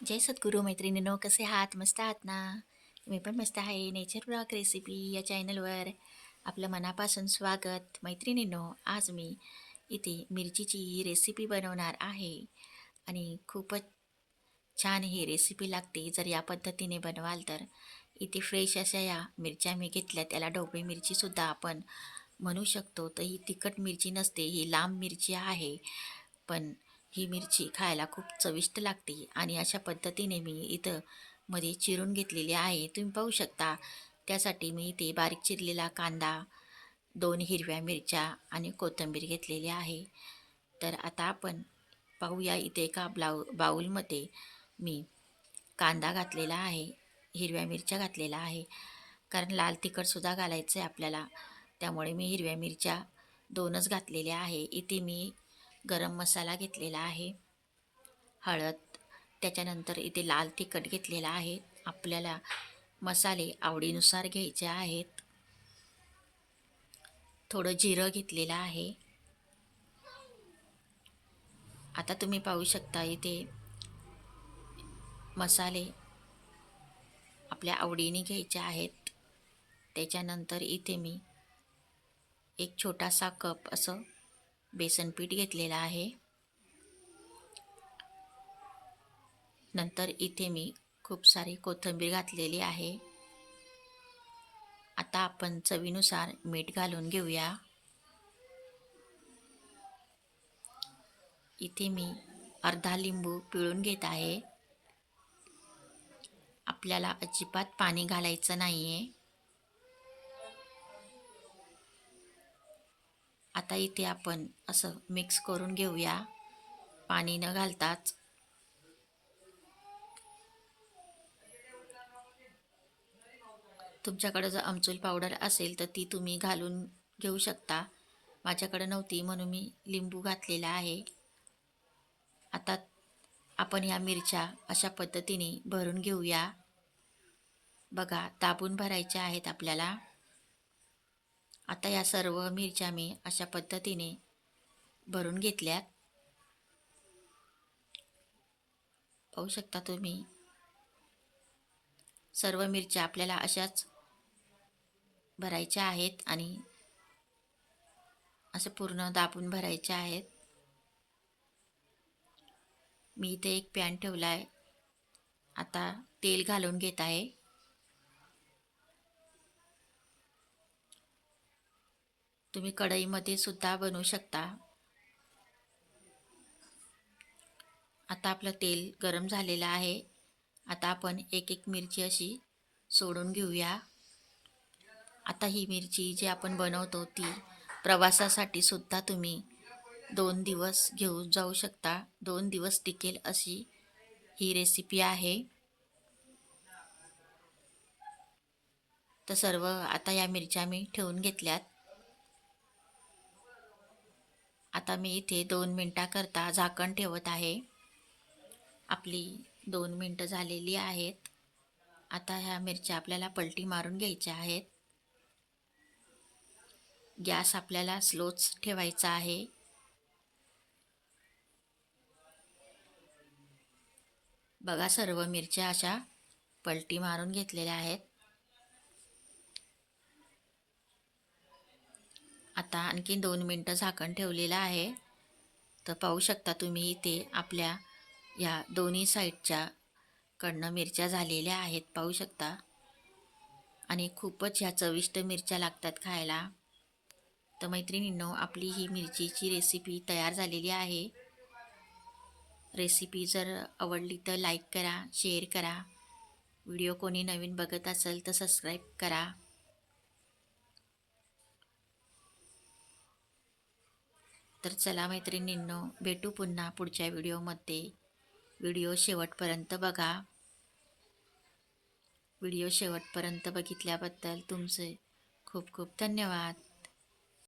जय सद्गुरू मैत्रिणीनो कसे आहात मस्त आहात ना मी पण मस्त आहे नेचर ब्लॉग रेसिपी या चॅनलवर आपलं मनापासून स्वागत मैत्रिणीनो आज मी इथे मिरचीची रेसिपी बनवणार आहे आणि खूपच छान ही रेसिपी लागते जर या पद्धतीने बनवाल तर इथे फ्रेश अशा या मिरच्या मी घेतल्या त्याला ढोबळी मिरचीसुद्धा आपण म्हणू शकतो तर ही तिखट मिरची नसते ही लांब मिरची आहे पण ही मिरची खायला खूप चविष्ट लागते आणि अशा पद्धतीने मी इथं मध्ये चिरून घेतलेली आहे. तुम्ही पाहू शकता. त्यासाठी मी इथे बारीक चिरलेला कांदा दोन हिरव्या मिरच्या आणि कोथिंबीर घेतलेली आहे. तर आता आपण पाहूया इथे एका ब्लाऊ बाऊलमध्ये मी कांदा घातलेला आहे हिरव्या मिरच्या घातलेला आहे. कारण लाल तिखटसुद्धा घालायचं आहे आपल्याला. त्यामुळे मी हिरव्या मिरच्या दोनच घातलेल्या आहे. इथे मी गरम मसाला घेतलेला आहे. हळद त्याच्यानंतर इथे लाल तिखट घेतलेला आहे. आपल्याला मसाले आवडीनुसार घ्यायचे आहेत. थोडं जिरं घेतलेलं आहे. आता तुम्ही पाहू शकता इथे मसाले आपल्या आवडीने घ्यायचे आहेत. त्याच्यानंतर इथे मी एक छोटासा कप असं बेसन पीठ घेतलेलं आहे. नंतर इथे मी खूप सारी कोथिंबीर घातलेली आहे. आता आपण चवीनुसार मीठ घालून घेऊया. इथे मी अर्धा लिंबू पिळून घेत आहे. आपल्याला अजिबात पाणी घालायचं नाही आहे आता इथे आपण असं मिक्स करून घेऊया. पाणी न घालताच. तुमच्याकडं जर आमचूल पावडर असेल तर ती तुम्ही घालून घेऊ शकता. माझ्याकडं नव्हती म्हणून मी लिंबू घातलेला आहे. आता आपण ह्या मिरच्या अशा पद्धतीने भरून घेऊया. बघा दाबून भरायच्या आहेत आपल्याला. आता या सर्व मिरच्या मी अशा पद्धतीने भरून घेतल्यात. पाहू शकता तुम्ही. सर्व मिरच्या आपल्याला अशाच भरायच्या आहेत आणि असं पूर्ण दाबून भरायच्या आहेत. मी इथे एक पॅन ठेवला आहे आता तेल घालून घेत आहे. तुम्ही कढईमध्ये सुद्धा बनवू शकता. आता आपलं तेल गरम झालेलं आहे. आता आपण एक एक मिरची अशी सोडून घेऊया. आता ही मिरची जी आपण बनवतो ती प्रवासासाठी सुद्धा तुम्ही दोन दिवस घेऊन जाऊ शकता. दोन दिवस टिकेल अशी ही रेसिपी आहे. तर सर्व आता या मिरच्या मी ठेवून घेतल्यात. आता मी इथे दोन मिनटाकरता झाकण ठेवत आहे. आपली दोन मिनटं झालेली आहेत. आता ह्या मिरच्या आपल्याला पलटी मारून घ्यायच्या आहेत. गॅस आपल्याला स्लोच ठेवायचा आहे. बघा सर्व मिरच्या अशा पलटी मारून घेतलेल्या आहेत. आता आणखी दोन मिनटं झाकण ठेवलेलं आहे. तर पाहू शकता तुम्ही इथे आपल्या या दोन्ही साईडच्या कडनं मिरच्या झालेल्या आहेत. पाहू शकता. आणि खूपच ह्या चविष्ट मिरच्या लागतात खायला. तर मैत्रिणींनो आपली ही मिरचीची रेसिपी तयार झालेली आहे. रेसिपी जर आवडली तर लाईक करा शेअर करा. व्हिडिओ कोणी नवीन बघत असेल तर सबस्क्राईब करा. तर चला मैत्रिणींनो भेटू पुन्हा पुढच्या व्हिडिओमध्ये. व्हिडिओ शेवटपर्यंत बघा. व्हिडिओ शेवटपर्यंत बघितल्याबद्दल तुमचे खूप खूप धन्यवाद.